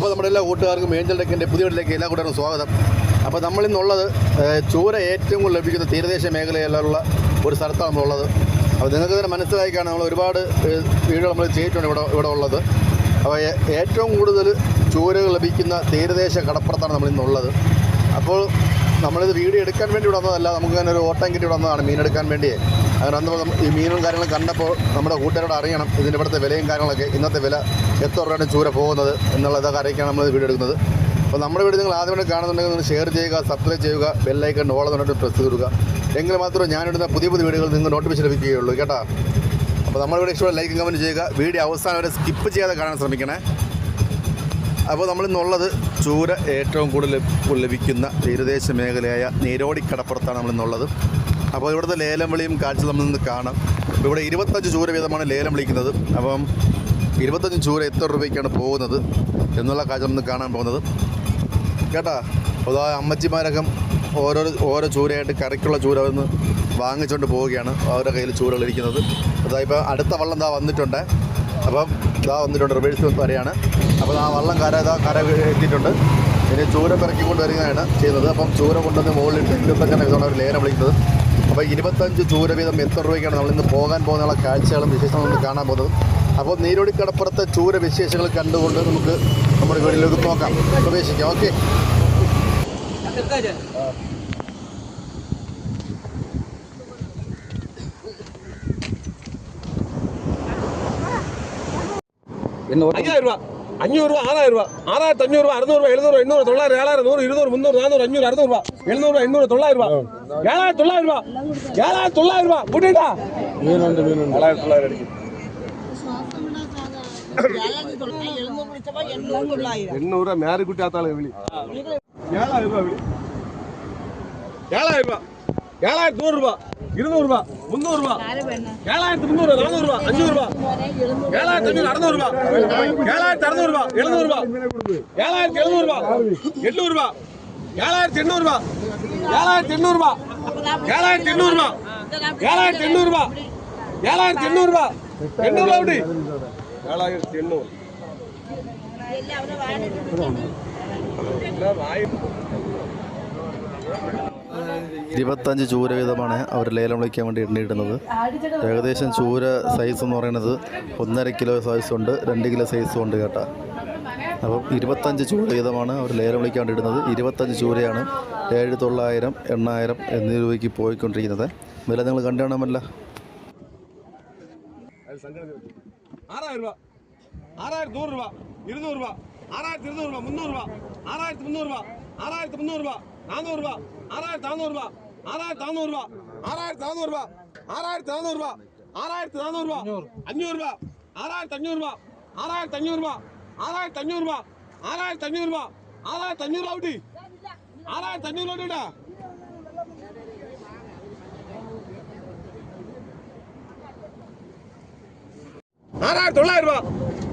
അപ്പോൾ നമ്മുടെ എല്ലാ കൂട്ടുകാർക്കും ഏഞ്ചൽ ഡെക്കിന്റെ പുതിയ വീട്ടിലേക്ക് എല്ലാ കൂട്ടുകാർക്കും സ്വാഗതം. അപ്പോൾ നമ്മൾ ഇന്നുള്ളത് ചൂര ഏറ്റവും കൂടുതൽ ലഭിക്കുന്ന തീരദേശ മേഖലയിലുള്ള ഒരു സ്ഥലത്താണ് നമ്മളുള്ളത്. അപ്പോൾ നിങ്ങൾക്ക് തന്നെ മനസ്സിലായിക്കാണ് നമ്മൾ ഒരുപാട് വീടുകൾ നമ്മൾ ചെയ്തിട്ടുണ്ട് ഇവിടെ ഇവിടെ ഉള്ളത്. അപ്പോൾ ഏറ്റവും കൂടുതൽ ചൂരകൾ ലഭിക്കുന്ന തീരദേശ കടപ്പുറത്താണ് നമ്മളിന്നുള്ളത്. അപ്പോൾ നമ്മളിത് വീഡിയോ എടുക്കാൻ വേണ്ടി ഇവിടെ വന്നതല്ല നമുക്ക് തന്നെ ഒരു ഓട്ടം കിട്ടി ഇവിടെ വന്നതാണ് മീനെടുക്കാൻ വേണ്ടിയേ. അങ്ങനെ നമ്മ- ഈ മീനും കാര്യങ്ങളും കണ്ടപ്പോൾ നമ്മുടെ കൂട്ടുകാരോട് അറിയണം ഇതിന്റെ ഇവിടുത്തെ വിലയും കാര്യങ്ങളൊക്കെ ഇന്നത്തെ വില എത്ര രൂപയാണ് ചൂര പോകുന്നത് എന്നുള്ളതൊക്കെ അറിയിക്കാണ് നമ്മൾ വീഡിയോ എടുക്കുന്നത്. അപ്പോൾ നമ്മുടെ വീഡിയോ നിങ്ങൾ ആദ്യമായിട്ട് കാണുന്നുണ്ടെങ്കിൽ നിങ്ങൾ ഷെയർ ചെയ്യുക സബ്സ്ക്രൈബ് ചെയ്യുക ബെല്ലൈക്കൺ ഓളം എന്നിട്ട് പ്രസ് ചെയ്യുക എങ്കിൽ മാത്രമേ ഞാനിടുന്ന പുതിയ പുതിയ വീഡിയോകൾ നിങ്ങൾ നോട്ടിഫിക്കേഷൻ ലഭിക്കുകയുള്ളൂ കേട്ടോ. അപ്പോൾ നമ്മുടെ വീഡിയോ ഇഷ്ടമുള്ള ലൈക്കും കമന്റ് ചെയ്യുക. വീഡിയോ അവസാനം വരെ സ്കിപ്പ് ചെയ്യാതെ കാണാൻ ശ്രമിക്കണേ. അപ്പോൾ നമ്മളിന്നുള്ളത് ചൂര ഏറ്റവും കൂടുതൽ ലഭിക്കുന്ന തീരദേശ മേഖലയായ നീരോടി കടപ്പുറത്താണ് നമ്മളിന്നുള്ളത്. അപ്പോൾ ഇവിടുത്തെ ലേലം വിളിയും കാഴ്ച നമ്മൾ നിന്ന് കാണാം. അപ്പോൾ ഇവിടെ ഇരുപത്തഞ്ച് ചൂര വീതമാണ് ലേലം വിളിക്കുന്നത്. അപ്പം ഇരുപത്തഞ്ച് ചൂര എത്ര രൂപയ്ക്കാണ് പോകുന്നത് എന്നുള്ള കാഴ്ച നമ്മൾ കാണാൻ പോകുന്നത്. കേട്ടാ? ആ അമ്മച്ചിമാരൊക്കെ ഓരോ ഓരോ ചൂരയായിട്ട് കറിക്കുള്ള ചൂര വന്ന് വാങ്ങിച്ചുകൊണ്ട് പോവുകയാണ് അവരുടെ കയ്യിൽ ചൂരകൾ ഇരിക്കുന്നത്. ഇപ്പോൾ അടുത്ത വള്ളം ഇതാ വന്നിട്ടുണ്ട്. അപ്പം ഇതാ വന്നിട്ടുണ്ട് റിവേഴ്സ് വരെയാണ്. അപ്പോൾ ആ വള്ളം കര ഇതാ കര എത്തിയിട്ടുണ്ട്. ഇനി ചൂര പിറക്കിക്കൊണ്ട് വരികയാണ് ചെയ്യുന്നത്. അപ്പം ചൂര കൊണ്ടുവന്ന് മുകളിലിട്ട് ഇരുപത്തഞ്ചാണ് ഇതാണ് അവർ ലേലം വിളിക്കുന്നത്. അപ്പോൾ ഇരുപത്തഞ്ച് ദൂര വീതം എത്ര രൂപയ്ക്കാണ് നമ്മളിന്ന് പോകാൻ പോകുന്ന കാഴ്ചകളും വിശേഷങ്ങളും നമുക്ക് കാണാൻ പോകുന്നത്. അപ്പോൾ നീരോടി കടപ്പുറത്തെ ചൂര വിശേഷങ്ങൾ കണ്ടുകൊണ്ട് നമുക്ക് നമ്മുടെ വീട്ടിലേക്ക് നോക്കാം പ്രവേശിക്കാം. ഓക്കെ. അയ്യായിരം രൂപ. அஞ்சூறுரூவா ஆறாயிரரூவா ஆறாயிரத்து அஞ்சூறுரூவா அறுநூறுவா எழுநூறு எண்ணூறு தொள்ளாயிரம் ஏழாயிரம் நூறு இருநூறு முந்நூறு நானூறு அஞ்சூறு அறுநூறுவா எழுநூறுவா எண்ணூறு தொள்ளாயிரரூவா ஏழாயிரத்து தொள்ளாயிரரூவா தொள்ளாயிரம் தொள்ளாயிரரூவா புரியுதா? மீன் வந்து மீன். வந்து ஏழாயிரத்து தொள்ளாயிரம் அடிக்கும் எண்ணூறுவா குட்டி ஆத்தாலும் வெளி ஏழாயிரம் ரூபாய் ஏழாயிரம் ரூபா. ஏழாயிரத்து நூறுரூவா இருநூறு ரூபா முந்நூறு ரூபா ஏழாயிரத்தி முந்நூறு நானூறு ரூபா அஞ்சூறு ரூபா ஏழாயிரத்தி அஞ்சூறு அறுநூறு ரூபா ஏழாயிரத்தி அறுநூறு ரூபா எழுநூறு ரூபா ஏழாயிரத்தி எழுநூறு ரூபா எண்ணூறு ரூபா ஏழாயிரத்தி எண்ணூறு ரூபா ஏழாயிரத்தி எண்ணூறு ரூபா ஏழாயிரத்தி எண்ணூறு ரூபா ஏழாயிரத்தி எண்ணூறு ரூபா ஏழாயிரத்தி எண்ணூறு ரூபா எண்ணூறு ரூபா அப்படி ஏழாயிரத்தி எண்ணூறு ഇരുപത്തഞ്ച് ചൂര വീതമാണ് അവർ ലേലം വിളിക്കാൻ വേണ്ടി എണ്ണിയിടുന്നത്. ഏകദേശം ചൂര സൈസ് എന്ന് പറയുന്നത് ഒന്നര കിലോ സൈസുണ്ട് രണ്ട് കിലോ സൈസും ഉണ്ട് കേട്ടോ. അപ്പം ഇരുപത്തഞ്ച് ചൂര വീതമാണ് അവർ ലേലം വിളിക്കാൻ വേണ്ടി ഇടുന്നത്. ഇരുപത്തഞ്ച് ചൂരയാണ് ഏഴ് തൊള്ളായിരം എണ്ണായിരം എന്നീ രൂപയ്ക്ക് പോയിക്കൊണ്ടിരിക്കുന്നത്. വില നിങ്ങൾ കണ്ടുകാണമല്ല. ആറായിരത്തി ഇരുന്നൂറ് രൂപ മുന്നൂറ് രൂപ ആറായിരത്തി മുന്നൂറ് രൂപ ആറായിരത്തി മുന്നൂറ് രൂപ നാനൂറ് രൂപ ആറായിരത്തി നാനൂറ് രൂപ ஆறாயிரத்தி நானூறு ரூபா ஆறாயிரத்தி நானூறு ரூபா ஆறாயிரத்தி நானூறு ரூபா ஆறாயிரத்தி நானூறு ரூபா அஞ்சூறு ரூபா ஆறாயிரத்தி அஞ்சூறு ரூபா ஆறாயிரத்தி அஞ்சூறு ரூபா ஆறாயிரத்தி அஞ்சூறு ரூபா ஆறாயிரத்தி அஞ்சூறு ரூபா ஆறாயிரத்தி அஞ்சூறு ரூபா விட்டு. ஆறாயிரத்தி அஞ்சூறு ரூபா ஆறாயிரத்தி தொள்ளாயிரம் ரூபா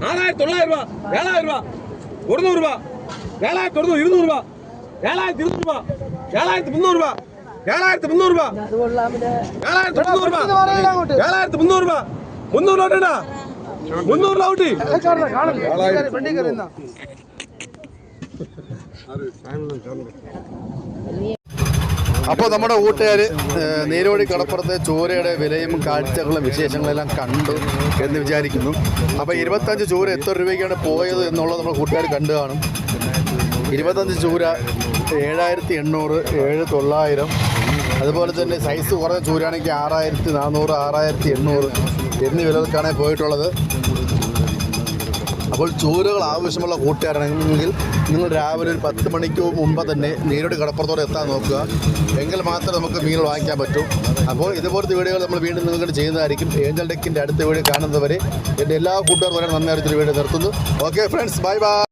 ஆறாயிரத்தி தொள்ளாயிரம் ரூபா ஏழாயிரம் ரூபா ஒரு நூறு ரூபா ஏழாயிரத்தி ஒரு இருநூறு ரூபா ஏழாயிரத்தி இருநூறுபா ஏழாயிரத்தி முந்நூறுபா ഏഴായിരത്തി മുന്നൂറ് രൂപ. മുന്നൂറ് രൂപ. മുന്നൂറ് രൂപ അപ്പോൾ നമ്മുടെ കൂട്ടുകാർ നീരോടി കടപ്പുറത്ത് ചോരയുടെ വിലയും കാഴ്ചകളും വിശേഷങ്ങളെല്ലാം കണ്ടു എന്ന് വിചാരിക്കുന്നു. അപ്പോൾ ഇരുപത്തഞ്ച് ചൂര എത്ര രൂപയ്ക്കാണ് പോയത് എന്നുള്ളത് നമ്മുടെ കൂട്ടുകാർ കണ്ടു കാണും. ഇരുപത്തഞ്ച് ചൂര ഏഴായിരത്തി എണ്ണൂറ് ഏഴ് തൊള്ളായിരം. അതുപോലെ തന്നെ സൈസ് കുറഞ്ഞ ചൂരാണെങ്കിൽ ആറായിരത്തി നാനൂറ് ആറായിരത്തി എണ്ണൂറ് എന്നീ വിലകൾക്കാണ് പോയിട്ടുള്ളത്. അപ്പോൾ ചൂരകൾ ആവശ്യമുള്ള കൂട്ടുകാരാണെങ്കിൽ നിങ്ങൾ രാവിലെ ഒരു പത്ത് മണിക്ക് മുമ്പ് തന്നെ നീരോട് കടപ്പുറത്തോടെ എത്താൻ നോക്കുക. എങ്കിൽ മാത്രമേ നമുക്ക് മീൻ വാങ്ങിക്കാൻ പറ്റൂ. അപ്പോൾ ഇതുപോലത്തെ വീഡിയോകൾ നമ്മൾ വീണ്ടും നിങ്ങൾക്ക് ചെയ്യുന്നതായിരിക്കും. ഏഞ്ചൽ ഡെക്കിന്റെ അടുത്ത വീഡിയോ കാണുന്നവരെ എന്റെ എല്ലാ കൂട്ടുകാർക്കും വളരെ നന്നായിട്ട് വീഡിയോ നിർത്തുന്നു. Okay friends bye bye